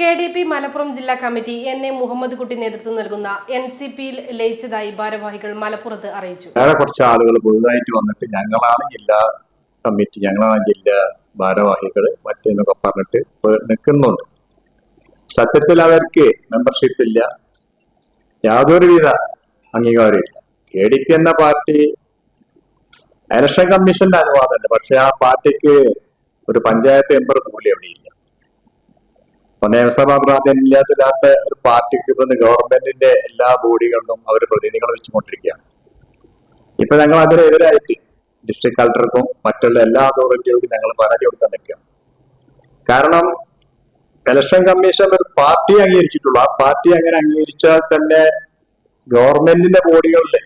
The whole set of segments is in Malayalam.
കെ ഡി പി മലപ്പുറം ജില്ലാ കമ്മിറ്റി എൻ എ മുഹമ്മദ് കുട്ടി നേതൃത്വം നൽകുന്ന എൻ സി പിയിൽ ലയിച്ചതായി ഭാരവാഹികൾ മലപ്പുറത്ത് അറിയിച്ചു. വേറെ കുറച്ച് ആളുകൾ പുതുതായിട്ട് വന്നിട്ട് ഞങ്ങളാണ് ജില്ലാ കമ്മിറ്റി ഞങ്ങളാണ് ജില്ലാ ഭാരവാഹികൾ മറ്റേന്നൊക്കെ പറഞ്ഞിട്ട് നിൽക്കുന്നുണ്ട്. സത്യത്തിൽ അവർക്ക് മെമ്പർഷിപ്പ് ഇല്ല. യാതൊരുവിധ അംഗീകാരമില്ല കെ ഡി പി എന്ന പാർട്ടി ഇലക്ഷൻ കമ്മീഷന്റെ അനുവാദമുണ്ട്. പക്ഷെ ആ പാർട്ടിക്ക് ഒരു പഞ്ചായത്ത് മെമ്പർ പോലും എവിടെയില്ല. നിയമസഭാ പ്രാധാന്യമില്ലാത്ത ഒരു പാർട്ടിക്ക് ഇപ്പൊ ഗവൺമെന്റിന്റെ എല്ലാ ബോഡികളിലും അവർ പ്രതിനിധികളെ വെച്ചുകൊണ്ടിരിക്കുകയാണ്. ഇപ്പൊ ഞങ്ങൾ അതിനെതിരായിട്ട് ഡിസ്ട്രിക്ട് കളക്ടർക്കും മറ്റുള്ള എല്ലാ അതോറിറ്റികൾക്കും ഞങ്ങൾ പരാതി കൊടുക്കാൻ നിൽക്കുകയാണ്. കാരണം ഇലക്ഷൻ കമ്മീഷൻ ഒരു പാർട്ടി അംഗീകരിച്ചിട്ടുള്ളൂ. ആ പാർട്ടി അങ്ങനെ അംഗീകരിച്ചാൽ തന്നെ ഗവൺമെന്റിന്റെ ബോഡികളിൽ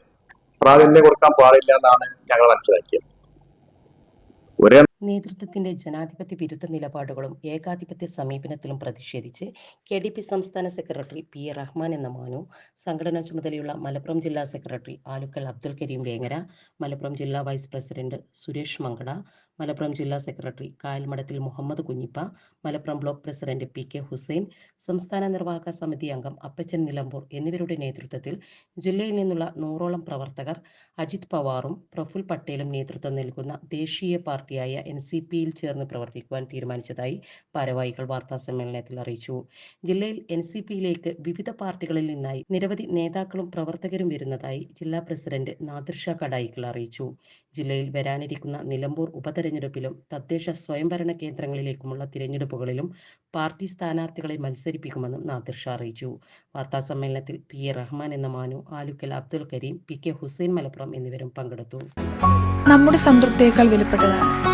പ്രാധാന്യം കൊടുക്കാൻ പാടില്ല എന്നാണ് ഞങ്ങൾ മനസ്സിലാക്കിയത്. ഒരേ നേതൃത്വത്തിന്റെ ജനാധിപത്യ വിരുദ്ധ നിലപാടുകളും ഏകാധിപത്യ സമീപനത്തിലും പ്രതിഷേധിച്ച് കെ ഡി പി സംസ്ഥാന സെക്രട്ടറി പി എ റഹ്മാൻ എന്ന മാനു സംഘടനാ ചുമതലയുള്ള മലപ്പുറം ജില്ലാ സെക്രട്ടറി ആലുക്കൽ അബ്ദുൽ കരീം വേങ്ങര മലപ്പുറം ജില്ലാ വൈസ് പ്രസിഡന്റ് സുരേഷ് മങ്കട മലപ്പുറം ജില്ലാ secretary കായൽമഠത്തിൽ Muhammad Kunhippa Malappuram block president P K Hussain സംസ്ഥാന നിർവാഹക സമിതി അംഗം അപ്പച്ചൻ നിലമ്പൂർ എന്നിവരുടെ നേതൃത്വത്തിൽ ജില്ലയിൽ നിന്നുള്ള നൂറോളം പ്രവർത്തകർ അജിത് പവാറും പ്രഫുൽ പട്ടേലും നേതൃത്വം നൽകുന്ന ദേശീയ പാർട്ടിയായ എൻ സി പിയിൽ ചേർന്ന് പ്രവർത്തിക്കുവാൻ തീരുമാനിച്ചതായി ഭാരവാഹികൾ വാർത്താ സമ്മേളനത്തിൽ അറിയിച്ചു. ജില്ലയിൽ എൻ സി പിയിലേക്ക് വിവിധ പാർട്ടികളിൽ നിന്നായി നിരവധി നേതാക്കളും പ്രവർത്തകരും വരുന്നതായി ജില്ലാ പ്രസിഡന്റ് നാദിർഷ കടായിക്കൾ അറിയിച്ചു. ജില്ലയിൽ വരാനിരിക്കുന്ന നിലമ്പൂർ ഉപതെരഞ്ഞെടുപ്പിലും തദ്ദേശ സ്വയംഭരണ കേന്ദ്രങ്ങളിലേക്കുമുള്ള തിരഞ്ഞെടുപ്പുകളിലും പാർട്ടി സ്ഥാനാർത്ഥികളെ മത്സരിപ്പിക്കുമെന്നും നാദിർഷ അറിയിച്ചു. വാർത്താ സമ്മേളനത്തിൽ പി എ റഹ്മാൻ എന്ന മാനു ആലുക്കൽ അബ്ദുൽ കരീം പി കെ ഹുസൈൻ മലപ്പുറം എന്നിവരും പങ്കെടുത്തു. നമ്മുടെ സംതൃപ്തിയേക്കാൾ വിലപ്പെട്ടതാണ്.